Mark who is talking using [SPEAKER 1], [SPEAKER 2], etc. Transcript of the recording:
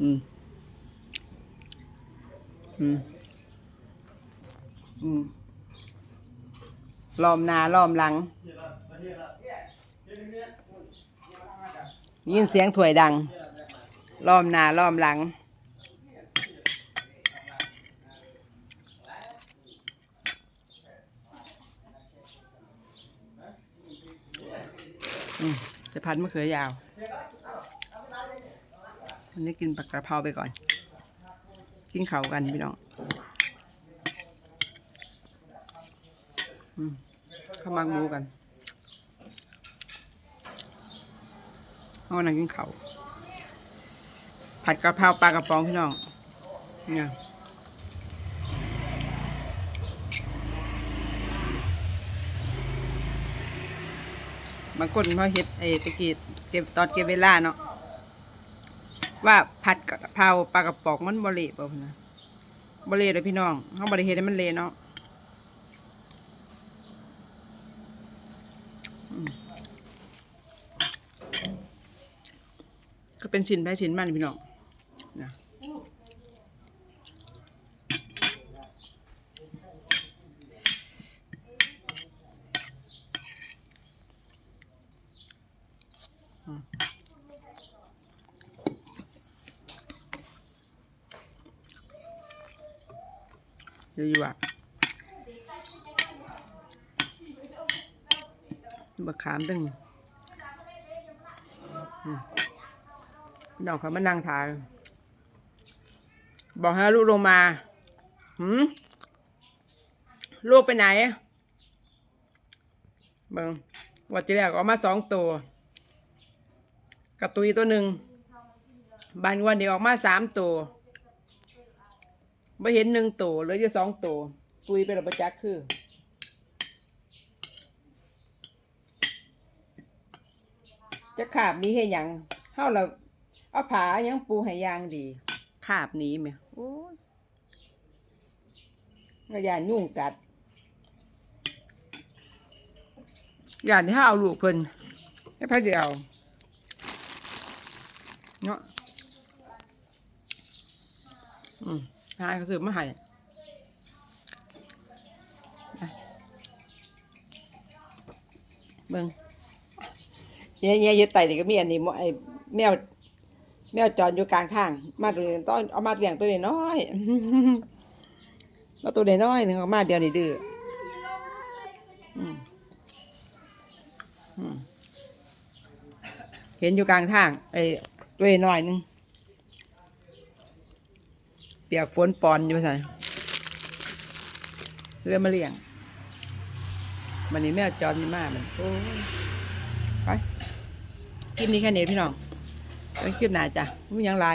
[SPEAKER 1] อืม อืม อืมล้อมหน้าล้อมหลัง ยินเสียงถ้วยดังล้อมหน้าล้อมหลัง จะพันมะเขือยาว อันนี้กินปักกระเพราไปก่อน กินเขากันพี่น้องข้าวมังหมูกันเอาหนังกินเขาผัดกระเพราปลากระป๋องพี่น้องเนี่ยบางคนเขาเฮ็ดไอ้ตะกี้เก็บตอนเก็บเวลาเนาะ ว่าผัดกะเพราปลากระป๋องมันบริเปล่านะบริเลยพี่น้องเขาบริเฮ็ดให้มันเละเนาะอืมก็เป็นชิ้นไปชิ้นมันพี่น้องนะเดี๋ ยวอยู่อะบักขามตึงน้องเขามานั่งทานบอกให้ลูกลงมาหืมลูกไปไหนเบิ่งวัดที่แรกออกมาสองตัวกระตุยตัวหนึ่งบานวันเดียวออกมาสามตัว ไม่เห็นหนึ่งตัวเหลืออยู่สองตัวตุยไปแล้วประจักษ์คือ จะขาบหนี้ให้หยังเฮาเราเอาผาหยังปูให้ยางดีขาบหนี้ไหมโอ้ยกระยานยุ่งกัดยานที่เฮาเอาลูกเพิ่นให้พระเดียวเนาะอืม ทานก็ซื้อมาให้เบิ่งเนี่ยเนี่ยยึดไตนี่ก็มีอันนี้มไอ้แมวแมวจรอยู่กลางข้าง มาตัวนี้ต้องเอามาเลี้ยงตัวนี้น้อยแล้วตัวนี้น้อยหนึ่งเอามาเดียวนี่ดื้ออืมอืมเห็นอยู่กลางทางไอ้ตัวนี้น้อยหนึง ปียกฝนปอนอยู่ใส่เรือมาเลี้ยงมันนี่แม่จอนี่มากมันโอ้ยไปคลิปนี้แค่นี้พี่น้องไว้คลิปหน้าจ้ะไม่มียังไร